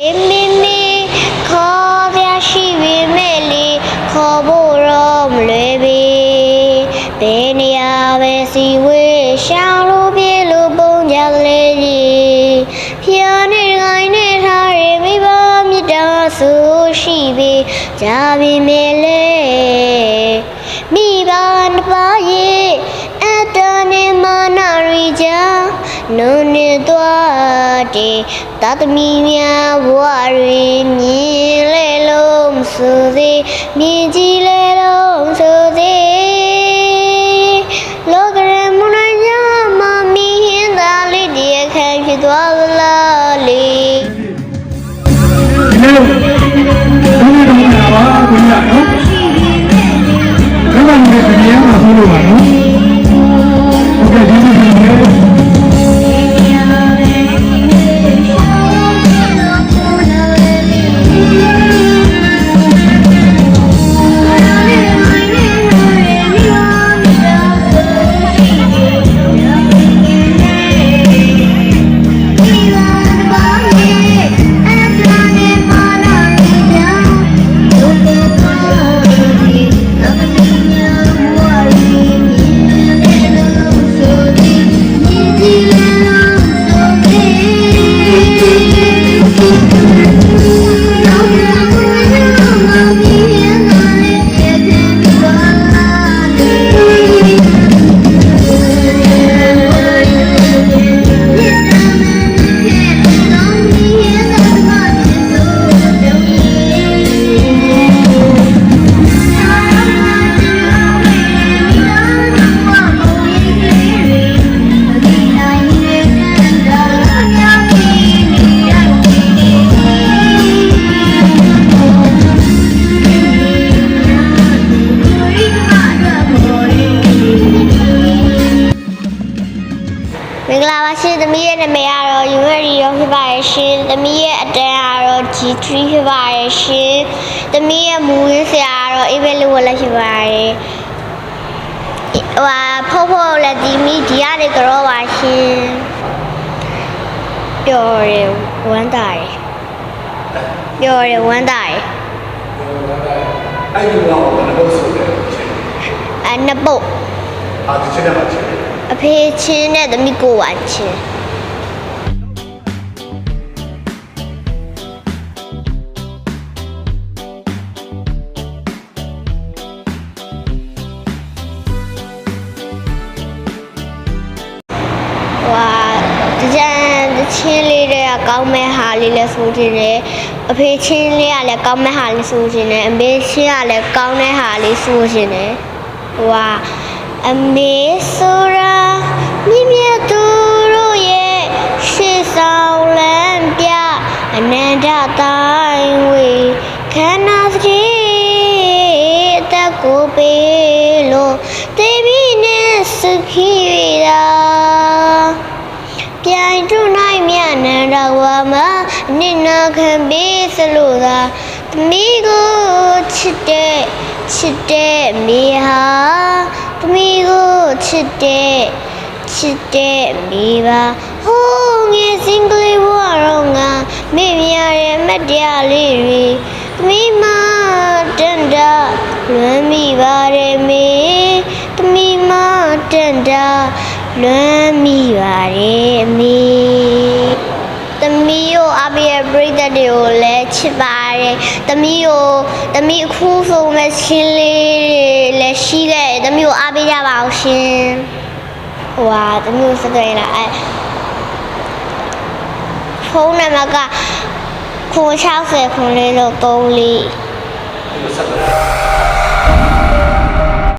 မင်းမင်းခေါ်ပြရှိပေမဲ့လေခေါ်ဖို့တော့မလွယ်ပေဘယ်နေရာပဲစီဝေးရှောင်းလို့ပြေလို့ပုံကြလေးကြီးဖျားနေကိုင်းနေထားရမိဘမြတ်တာဆိုရှိပေကြပြီမဲ့လေမိဘနှစ်ပါးရဲ့အတ္တနဲ့မာနရီကြနုံနေသွားတဲ့တ သမီများဘဝတွင်မြင်လေလုံးမဆိုသေးမြင်ကြည့် မင်္ဂလာပါရှင်သမီးရဲ့နာမည်ကတော့ Yuri ရောဖြစ်ပါရဲ့ရှင်သမီးရဲ့အတန်းကတော့ G3 ဖြစ်ပါရဲ့ရှင်သမီးရဲ့မူရင်းဆရာကတော့ Abel ဝလည်းဖြစ်ပါရဲ့ဟိုဟာဖောက်ဖောက်လည်းဒီမီဒီကနေကြောပါရှင်ပျော်တယ်ဝမ်းသာတယ်ပျော်တယ်ဝမ်းသာတယ်အဲ့ဒီတော့ဘယ်လိုဆိုလဲအဲနှစ်ပုတ်အာဒီချက်မှာချက် အဖေချင်းနဲ့သမီးကိုဝါချင်းဟွာတကြံတချင်းလေးတွေကကောင်းမဲ့ဟာလေးလဲဆိုခြင်းတယ်အဖေချင်းလေးကလည်းကောင်းမဲ့ဟာလေးဆိုခြင်းတယ်အမေချင်းကလည်းကောင်းတဲ့ဟာလေးဆိုခြင်းတယ်ဟွာအမေဆို ရာမိမြတ်သူတို့ရဲ့ရှေ့ဆောင်လမ်းပြအနန္တတိုင်းဝေခန္ဓာစကြီးအသက်ကိုပေးလို့တေဘီနဲ့စခီရတာပြိုင်တူနိုင်မြနန္ဒဝါမနိနာခံပေးစလို့သာသမီးကိုချစ်တဲ့ချစ်တဲ့မိဟာသမီးကိုချစ်တဲ့ ချစ်တဲ့မိပါဟိုးငယ်စင်ကလေးဘဝတော့ငါမိမြရရဲ့မတရားလေးတွေသမီးမတန်တာလွမ်းမိပါတယ်မေသမီးမတန်တာလွမ်းမိပါတယ်အမေသမီးကိုအမေရဲ့ပြိတ္တတွေကိုလည်းချစ်ပါတယ်သမီးကိုသမီးအခုဆုံးမဲ့ချင်းလေးတွေလည်းရှိခဲ့တယ်သမီးကိုအားပေးကြပါအောင်ရှင် ဟိုဟာသမီးကိုစကြရလားအဲဖုန်းနံပါတ်က960 9လေး